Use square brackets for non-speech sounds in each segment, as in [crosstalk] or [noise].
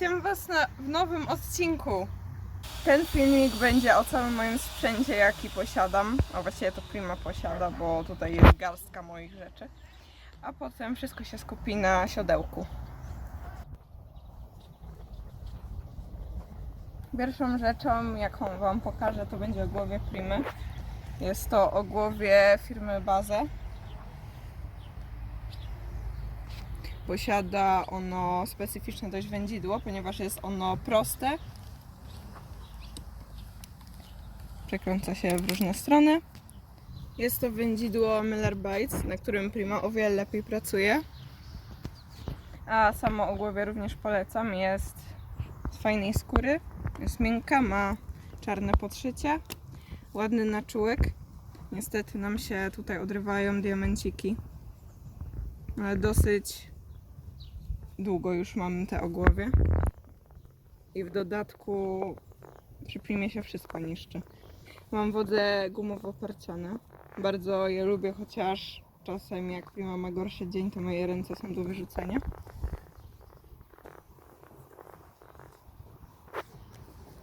witam Was na, w nowym odcinku. Ten filmik będzie o całym moim sprzęcie, jaki posiadam. A właściwie to Prima posiada, bo tutaj jest garstka moich rzeczy. A potem wszystko się skupi na siodełku. Pierwszą rzeczą, jaką Wam pokażę, to będzie ogłowie Primy. Jest to ogłowie firmy Baze. Posiada ono specyficzne dość wędzidło, ponieważ jest ono proste. Przekręca się w różne strony. Jest to wędzidło Miller Bites, na którym Prima o wiele lepiej pracuje. A samo ogłowie również polecam. Jest z fajnej skóry, jest miękka, ma czarne podszycie, ładny naczółek. Niestety nam się tutaj odrywają diamenciki, ale dosyć długo już mam te ogłowie. I w dodatku przy Primie się wszystko niszczy. Mam wodę gumowo-parciane. Bardzo je lubię, chociaż czasem jak Prima ma gorszy dzień, to moje ręce są do wyrzucenia.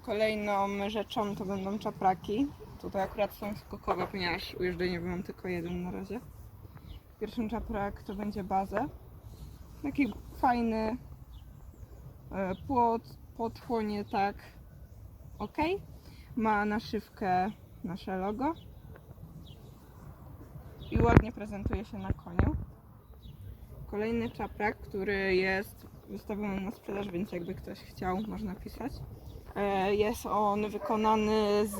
Kolejną rzeczą to będą czapraki. Tutaj akurat są skokowe, ponieważ ujeżdżeniowy mam tylko jeden na razie. Pierwszy czaprak to będzie bazę. Taki fajny e, płot, podchłonie tak ok. Ma naszywkę nasze logo i ładnie prezentuje się na koniu. Kolejny czaprak, który jest wystawiony na sprzedaż, więc jakby ktoś chciał, można pisać. E, Jest on wykonany z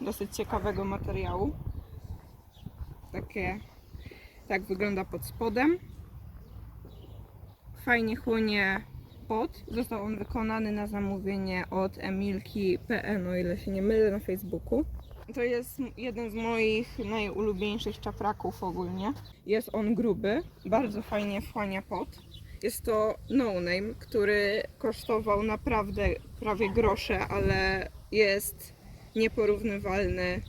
dosyć ciekawego materiału. Takie, tak wygląda pod spodem. Fajnie chłonie pot. Został on wykonany na zamówienie od Emilki.pn, o ile się nie mylę, na Facebooku. To jest jeden z moich najulubieńszych czapraków ogólnie. Jest on gruby, bardzo fajnie wchłania pot. Jest to no name, który kosztował naprawdę prawie grosze, ale jest nieporównywalny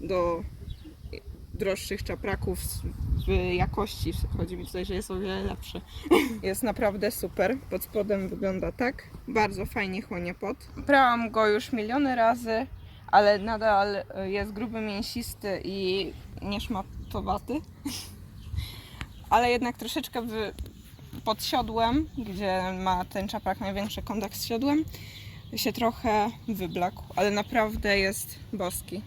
do droższych czapraków w jakości. Chodzi mi tutaj, że jest o wiele lepszy. [laughs] Jest naprawdę super. Pod spodem wygląda tak. Bardzo fajnie chłonie pot. Brałam go już miliony razy, ale nadal jest gruby, mięsisty i nieszmatowaty. [laughs] Ale jednak troszeczkę wy... pod siodłem, gdzie ma ten czaprak największy kontakt z siodłem, się trochę wyblakł, ale naprawdę jest boski.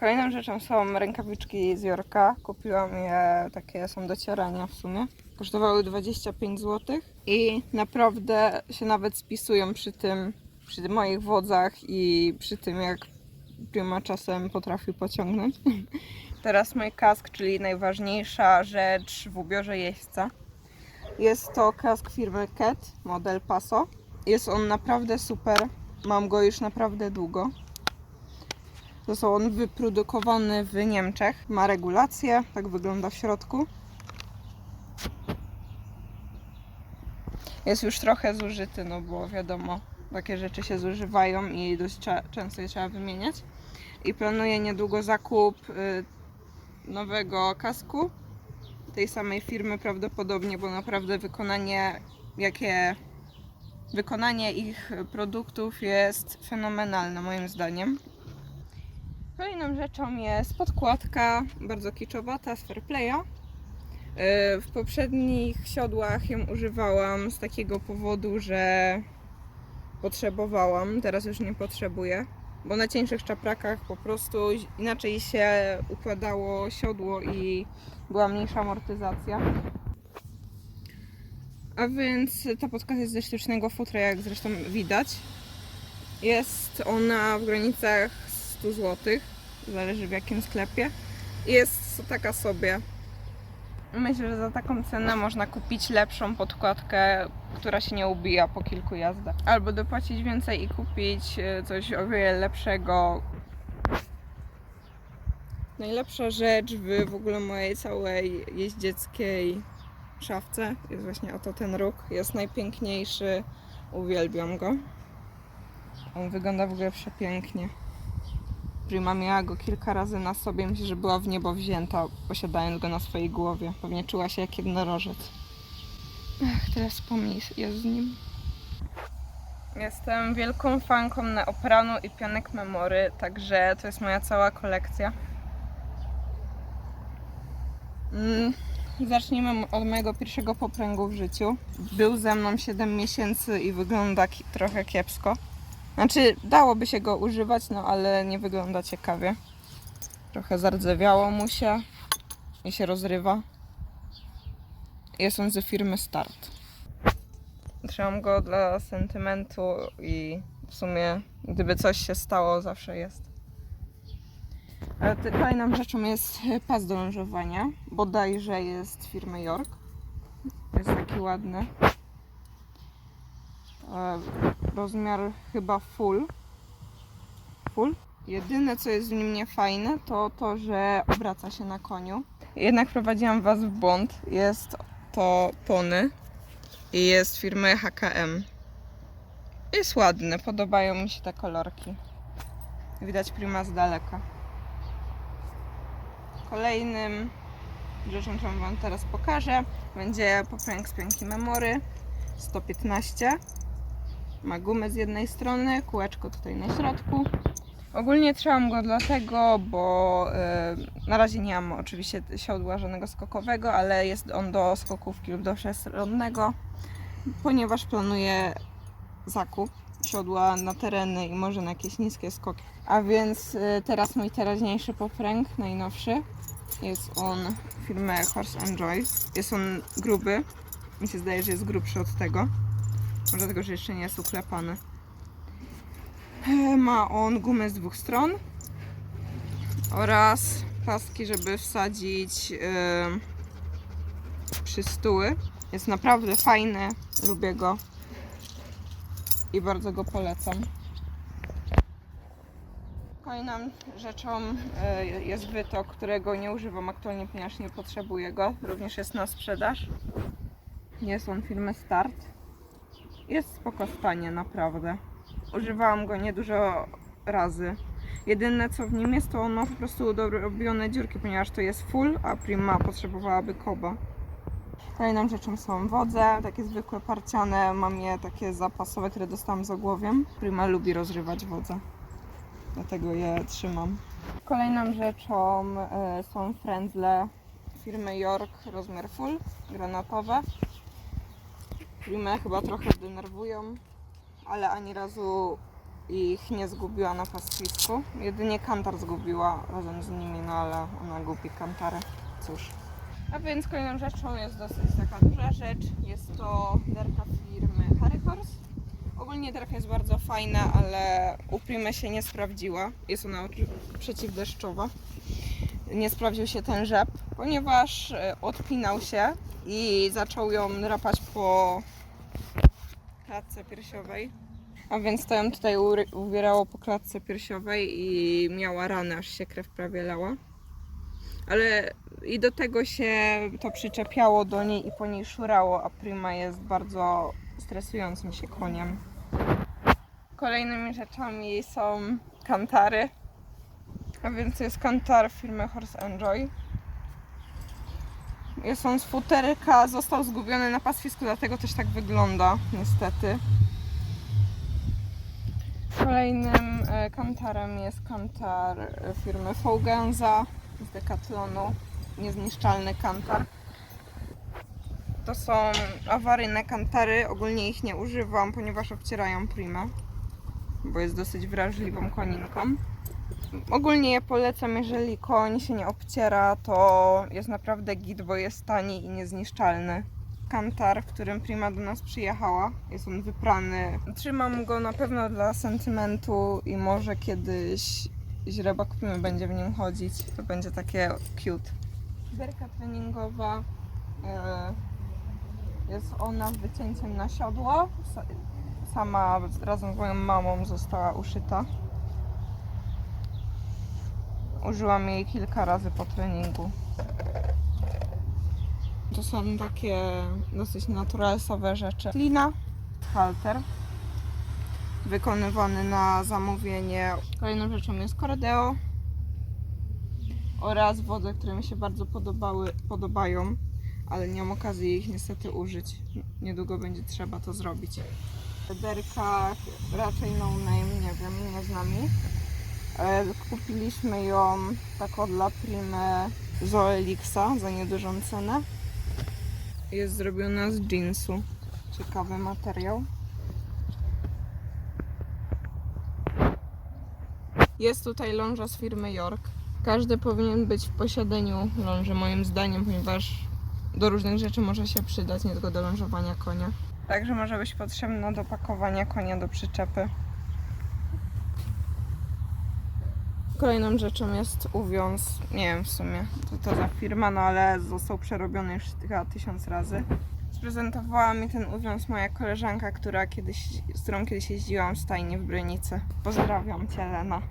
Kolejną rzeczą są rękawiczki z Jorka. Kupiłam je, takie są do cierania w sumie. Kosztowały 25 zł i naprawdę się nawet spisują przy tym, przy moich wodzach i przy tym jak Prima czasem potrafi pociągnąć. [laughs] Teraz mój kask, czyli najważniejsza rzecz w ubiorze jeźdźca. Jest to kask firmy Cat, model Paso. Jest on naprawdę super. Mam go już naprawdę długo. Został on wyprodukowany w Niemczech. Ma regulację, tak wygląda w środku. Jest już trochę zużyty, no bo wiadomo, takie rzeczy się zużywają i dość często je trzeba wymieniać. I planuję niedługo zakup y, nowego kasku tej samej firmy prawdopodobnie, bo naprawdę wykonanie, jakie wykonanie ich produktów jest fenomenalne moim zdaniem. Kolejną rzeczą jest podkładka, bardzo kiczowata z Fairplaya. Yy, W poprzednich siodłach ją używałam z takiego powodu, że potrzebowałam, teraz już nie potrzebuję, bo na cieńszych czaprakach po prostu inaczej się układało siodło i była mniejsza amortyzacja. A więc ta podkładka jest ze sztucznego futra, jak zresztą widać. Jest ona w granicach 100 zł, zależy w jakim sklepie. Jest taka sobie. Myślę, że za taką cenę można kupić lepszą podkładkę, która się nie ubija po kilku jazdach. Albo dopłacić więcej i kupić e, coś o wiele lepszego. Najlepsza rzecz w w ogóle mojej całej jeździeckiej szafce jest właśnie oto ten róg. Jest najpiękniejszy, uwielbiam go. On wygląda w ogóle przepięknie. Prima miała go kilka razy na sobie. Myślę, że była w niebo wzięta, posiadając go na swojej głowie. Pewnie czuła się jak jednorożec. Ach, tyle wspomnień jest z nim. Jestem wielką fanką Neopranu i pianek Memory, także to jest moja cała kolekcja. Mm, zacznijmy od mojego pierwszego popręgu w życiu. Był ze mną 7 miesięcy i wygląda trochę kiepsko. Znaczy, dałoby się go używać, no ale nie wygląda ciekawie. Trochę zardzewiało mu się i się rozrywa. Jest on ze firmy Start. Trzymam go dla sentymentu i w sumie gdyby coś się stało, zawsze jest. Ale Kolejną rzeczą jest pas do lążowania. Bodajże jest firmy York. Jest taki ładny. E, Rozmiar chyba full. Full. Jedyne co jest w nim niefajne to to, że obraca się na koniu. Jednak prowadziłam Was w błąd. Jest to Pony i jest firmy HKM. Jest ładny, podobają mi się te kolorki. Widać prima z daleka. Kolejnym rzeczą, którą Wam teraz pokażę, będzie popręg z pianki Memory 115. Ma gumę z jednej strony, kółeczko tutaj na środku. Ogólnie trzymam go dlatego, bo e, na razie nie mam oczywiście siodła żadnego skokowego, ale jest on do skokówki lub do szesrodnego, ponieważ planuję zakup siodła na tereny i może na jakieś niskie skoki. A więc e, teraz mój teraźniejszy popręg, najnowszy, jest on firmy Horse Enjoy. Jest on gruby. Mi się zdaje, że jest grubszy od tego. Może dlatego, że jeszcze nie jest uklepany. Ma on gumę z dwóch stron oraz paski, żeby wsadzić e, przy stóły. Jest naprawdę fajny, lubię go i bardzo go polecam. Kolejną rzeczą e, jest wytok, którego nie używam aktualnie, ponieważ nie potrzebuję go. Również jest na sprzedaż. Jest on firmy Start. Jest spoko naprawdę. Używałam go niedużo razy. Jedyne co w nim jest, to on ma po prostu dorobione dziurki, ponieważ to jest full, a Prima potrzebowałaby koba. Kolejną rzeczą są wodze, takie zwykłe parciane. Mam je takie zapasowe, które dostałam z ogłowiem. Prima lubi rozrywać wodze, dlatego je trzymam. Kolejną rzeczą e, są frędzle firmy York rozmiar full, granatowe. Primę chyba trochę denerwują, ale ani razu ich nie zgubiła na pastwisku. Jedynie kantar zgubiła razem z nimi, no ale ona gubi kantary. Cóż. A więc kolejną rzeczą jest dosyć taka duża rzecz. Jest to derka firmy Harry Horse. Ogólnie derka jest bardzo fajna, ale u się nie sprawdziła. Jest ona przeciwdeszczowa. Nie sprawdził się ten rzep, ponieważ e, odpinał się i zaczął ją drapać po klatce piersiowej. A więc to ją tutaj uwierało po klatce piersiowej i miała ranę, aż się krew prawie lała. Ale i do tego się to przyczepiało do niej i po niej szurało, a Prima jest bardzo stresującym się koniem. Kolejnymi rzeczami są kantary. A więc jest kantar firmy Horse Enjoy. Jest on z futerka, został zgubiony na pastwisku, dlatego też tak wygląda, niestety. Kolejnym e, kantarem jest kantar firmy Fougenza z Decathlonu. Niezniszczalny kantar. To są awaryjne kantary. Ogólnie ich nie używam, ponieważ obcierają primę, bo jest dosyć wrażliwą koninką. Ogólnie je polecam, jeżeli koń się nie obciera, to jest naprawdę git, bo jest tani i niezniszczalny. Kantar, w którym Prima do nas przyjechała, jest on wyprany. Trzymam go na pewno dla sentymentu i może kiedyś źrebak Primy będzie w nim chodzić. To będzie takie cute. Derka treningowa. e, Jest ona wycięciem na siodło. Sa- Sama razem z moją mamą została uszyta. Użyłam jej kilka razy po treningu. To są takie dosyć naturalsowe rzeczy. Lina, halter. wykonywany na zamówienie. Kolejną rzeczą jest Cordeo oraz wody, które mi się bardzo podobały, podobają, ale nie mam okazji ich niestety użyć. Niedługo będzie trzeba to zrobić. Derka raczej no name, nie wiem, nie znam ich. E, Kupiliśmy ją tak od La Prime Zoelixa za niedużą cenę. Jest zrobiona z jeansu. Ciekawy materiał. Jest tutaj ląża z firmy York. Każdy powinien być w posiadaniu ląży, moim zdaniem, ponieważ do różnych rzeczy może się przydać, nie tylko do lążowania konia. Także może być potrzebna do pakowania konia do przyczepy. Kolejną rzeczą jest uwiąz. Nie wiem w sumie, co to za firma, no ale został przerobiony już chyba tysiąc razy. Sprezentowała mi ten uwiąz moja koleżanka, która kiedyś, z którą kiedyś jeździłam w stajni w Brynicy. Pozdrawiam Cię, Lena.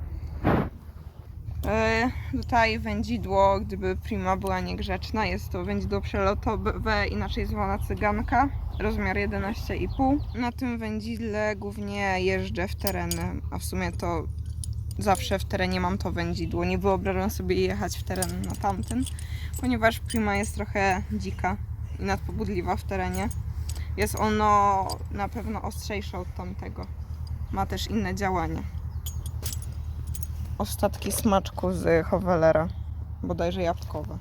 E, tutaj wędzidło, gdyby Prima była niegrzeczna, jest to wędzidło przelotowe, inaczej zwana cyganka, rozmiar 11,5. Na tym wędzidle głównie jeżdżę w tereny, a w sumie to zawsze w terenie mam to wędzidło. Nie wyobrażam sobie jechać w teren na tamten, ponieważ Prima jest trochę dzika i nadpobudliwa w terenie. Jest ono na pewno ostrzejsze od tamtego. Ma też inne działanie. Ostatki smaczku z Howelera, bodajże jabłkowe.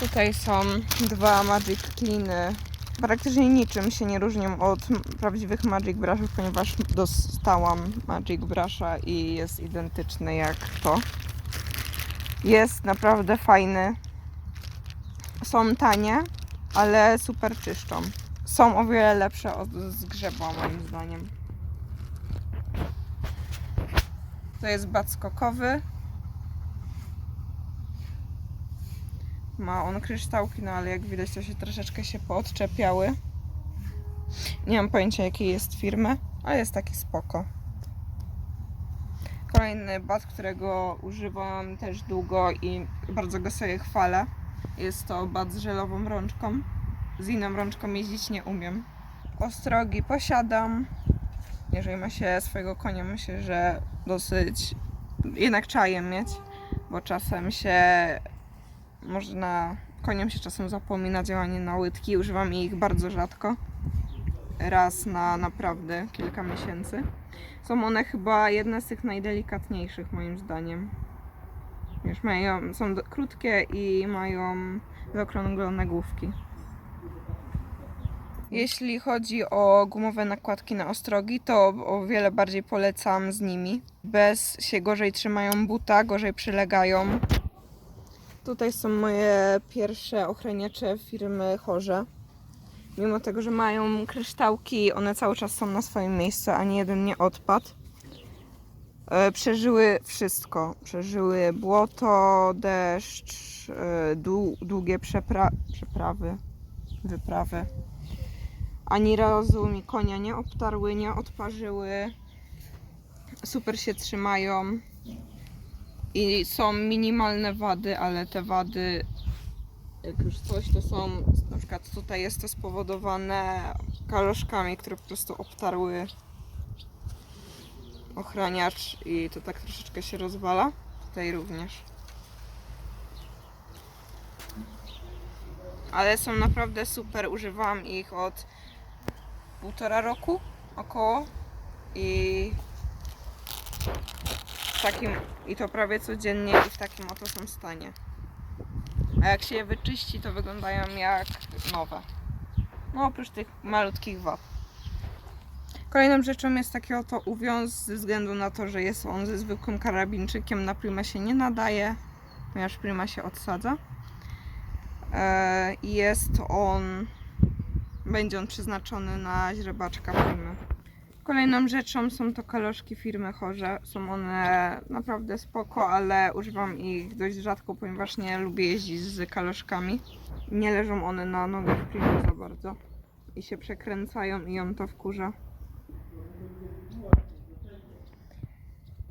Tutaj są dwa Magic Cleany. Praktycznie niczym się nie różnią od prawdziwych Magic Brushów, ponieważ dostałam Magic Brusha i jest identyczny jak to. Jest naprawdę fajny. Są tanie, ale super czyszczą. Są o wiele lepsze od zgrzebła moim zdaniem. To jest bat skokowy. Ma on kryształki, no ale jak widać to się troszeczkę się poodczepiały. Nie mam pojęcia jakiej jest firmy, ale jest taki spoko. Kolejny bat, którego używam też długo i bardzo go sobie chwalę. Jest to bat z żelową rączką. Z inną rączką jeździć nie umiem. Ostrogi posiadam. Jeżeli ma się swojego konia, myślę, że dosyć jednak czaję mieć, bo czasem się można, koniem się czasem zapomina działanie na łydki. Używam ich bardzo rzadko. Raz na naprawdę kilka miesięcy. Są one chyba jedne z tych najdelikatniejszych moim zdaniem. Wiesz, mają, są do, krótkie i mają zaokrąglone główki. Jeśli chodzi o gumowe nakładki na ostrogi, to o wiele bardziej polecam z nimi. Bez się gorzej trzymają buta, gorzej przylegają. Tutaj są moje pierwsze ochraniacze firmy Chorze. Mimo tego, że mają kryształki, one cały czas są na swoim miejscu, ani jeden nie odpadł. E, Przeżyły wszystko. Przeżyły błoto, deszcz, e, dłu- długie przepra- przeprawy, wyprawy. Ani razu mi konia nie obtarły, nie odparzyły. Super się trzymają. I są minimalne wady, ale te wady, jak już coś, to są, na przykład tutaj jest to spowodowane kaloszkami, które po prostu obtarły ochraniacz i to tak troszeczkę się rozwala. Tutaj również. Ale są naprawdę super, używam ich od półtora roku około i takim i to prawie codziennie i w takim oto są stanie. A jak się je wyczyści, to wyglądają jak nowe. No oprócz tych malutkich wad. Kolejną rzeczą jest taki oto uwiąz ze względu na to, że jest on ze zwykłym karabinczykiem. Na prima się nie nadaje, ponieważ prima się odsadza. E, I jest on, będzie on przeznaczony na źrebaczka primy. Kolejną rzeczą są to kaloszki firmy Chorze. Są one naprawdę spoko, ale używam ich dość rzadko, ponieważ nie lubię jeździć z kaloszkami. Nie leżą one na nogach primy za bardzo i się przekręcają i ją to wkurza.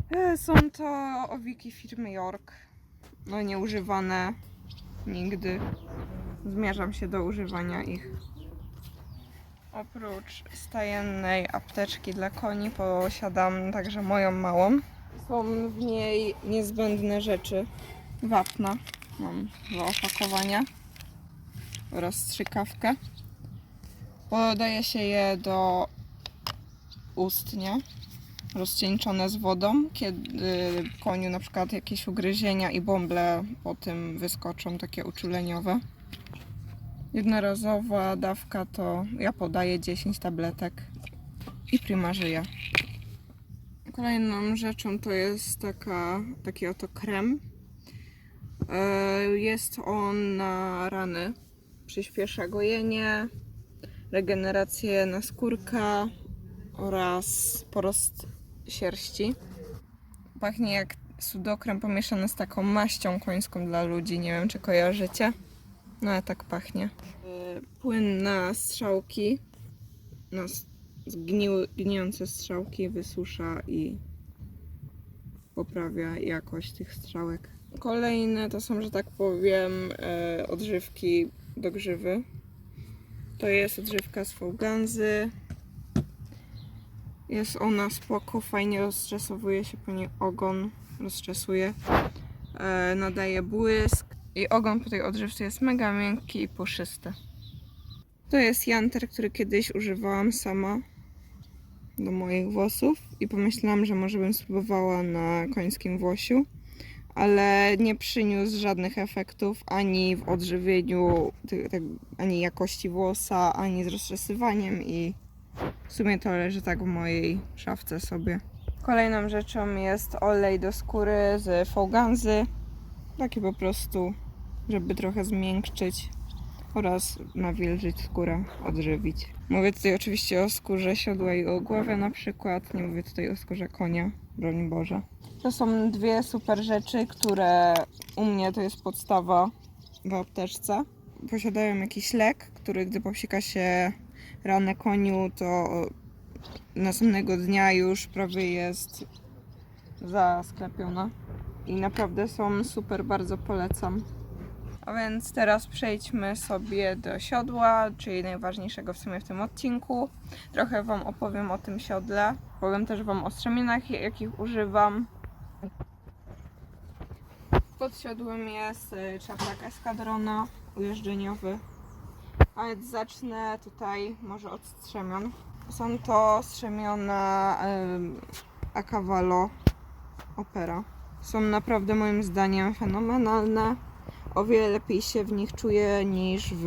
E, Są to owiki firmy York. No nieużywane nigdy. Zmierzam się do używania ich. Oprócz stajennej apteczki dla koni posiadam także moją małą. Są w niej niezbędne rzeczy. Wapna, mam dwa opakowania oraz strzykawkę. Podaje się je do ustnia, rozcieńczone z wodą, kiedy koniu na przykład jakieś ugryzienia i bąble po tym wyskoczą, takie uczuleniowe. Jednorazowa dawka to ja podaję 10 tabletek i prima żyje. Kolejną rzeczą to jest taka, taki oto krem. E, Jest on na rany. Przyspiesza gojenie, regenerację naskórka oraz porost sierści. Pachnie jak sudokrem pomieszany z taką maścią końską dla ludzi. Nie wiem, czy kojarzycie. No ale tak pachnie. E, Płyn na strzałki, s- zgniły, gnijące strzałki wysusza i poprawia jakość tych strzałek. Kolejne to są, że tak powiem, e, odżywki do grzywy. To jest odżywka z Fołganzy. Jest ona spoko, fajnie rozstresowuje się po niej ogon, rozczesuje. E, nadaje błysk i ogon po tej odżywce jest mega miękki i puszysty. To jest janter, który kiedyś używałam sama do moich włosów i pomyślałam, że może bym spróbowała na końskim włosiu, ale nie przyniósł żadnych efektów ani w odżywieniu, ani jakości włosa, ani z rozczesywaniem i w sumie to leży tak w mojej szafce sobie. Kolejną rzeczą jest olej do skóry z Fołganzy. Taki po prostu, żeby trochę zmiękczyć oraz nawilżyć skórę, odżywić. Mówię tutaj oczywiście o skórze siodła i o głowie na przykład. Nie mówię tutaj o skórze konia, broń Boże. To są dwie super rzeczy, które u mnie to jest podstawa w apteczce. Posiadają jakiś lek, który gdy popsika się ranę koniu, to następnego dnia już prawie jest zasklepiona. I naprawdę są super, bardzo polecam. A więc teraz przejdźmy sobie do siodła, czyli najważniejszego w sumie w tym odcinku. Trochę Wam opowiem o tym siodle. Powiem też Wam o strzemienach, jakich używam. Pod siodłem jest y, czaprak eskadrona ujeżdżeniowy. A więc zacznę tutaj może od strzemion. Są to strzemiona cavallo opera. Są naprawdę moim zdaniem fenomenalne. O wiele lepiej się w nich czuję niż w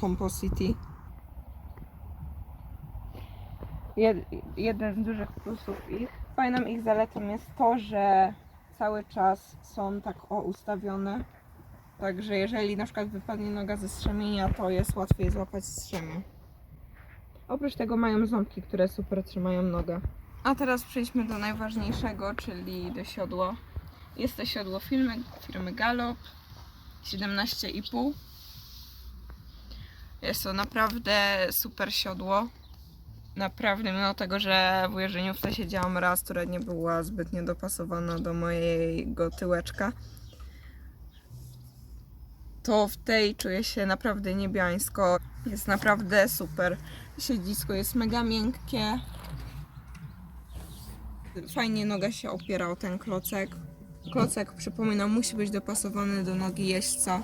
Composite. Jed, jeden z dużych plusów ich. Fajną ich zaletą jest to, że cały czas są tak o ustawione. Także jeżeli na przykład wypadnie noga ze strzemienia, to jest łatwiej złapać strzemię. Oprócz tego mają ząbki, które super trzymają nogę. A teraz przejdźmy do najważniejszego, czyli do siodła. Jest to siodło firmy, firmy Galop 17,5. Jest to naprawdę super siodło. Naprawdę, mimo tego, że w ujeżdżeniówce siedziałam raz, która nie była zbytnio dopasowana do mojego tyłeczka, to w tej czuję się naprawdę niebiańsko. Jest naprawdę super. Siedzisko jest mega miękkie. Fajnie noga się opiera o ten klocek. Klocek, przypominam, musi być dopasowany do nogi jeźdźca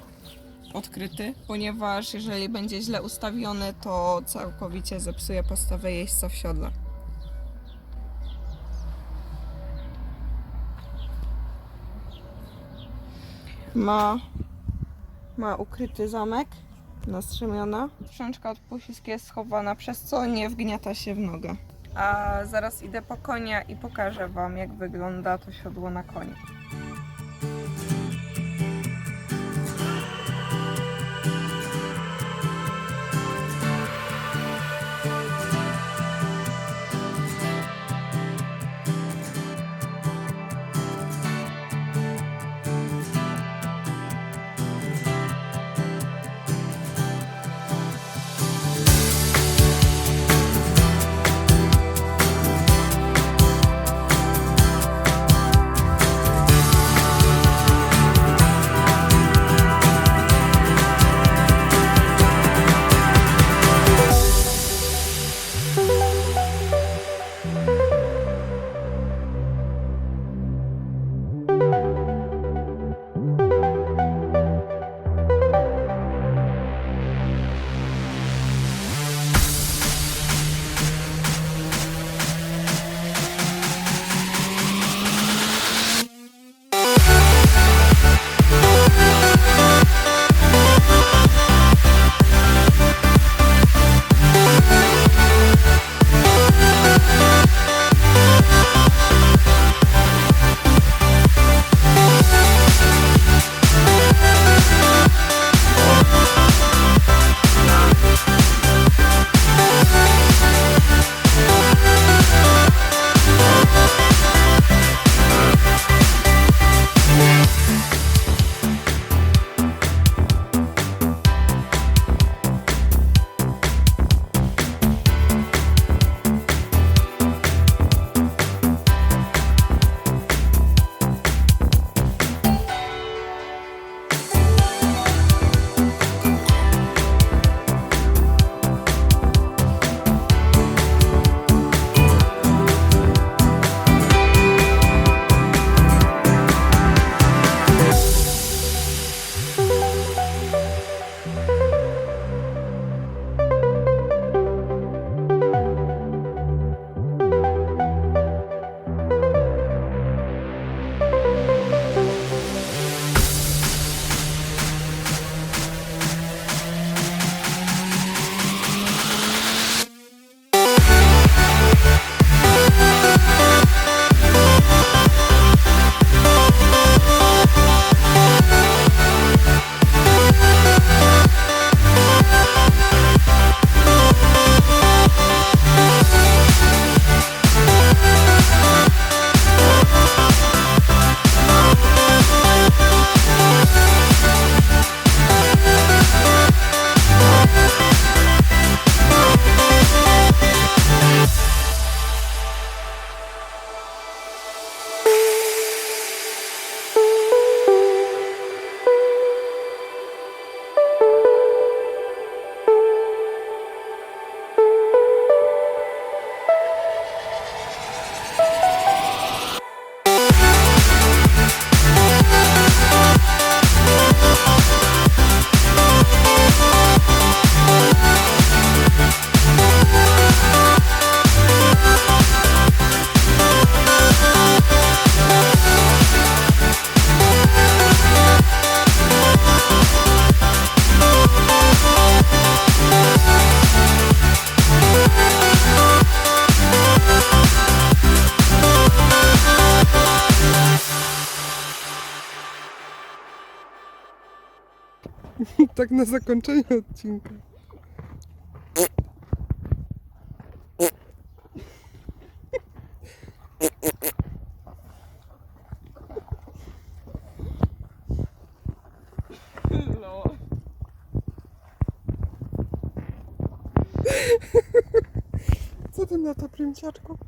odkryty, ponieważ jeżeli będzie źle ustawiony, to całkowicie zepsuje postawę jeźdźca w siodle. Ma, ma ukryty zamek na strzemiona. Sprzączka od jest schowana, przez co nie wgniata się w nogę. A zaraz idę po konia i pokażę Wam, jak wygląda to siodło na koniu. Na zakończenie odcinka. Co ty na to, prymciaczku?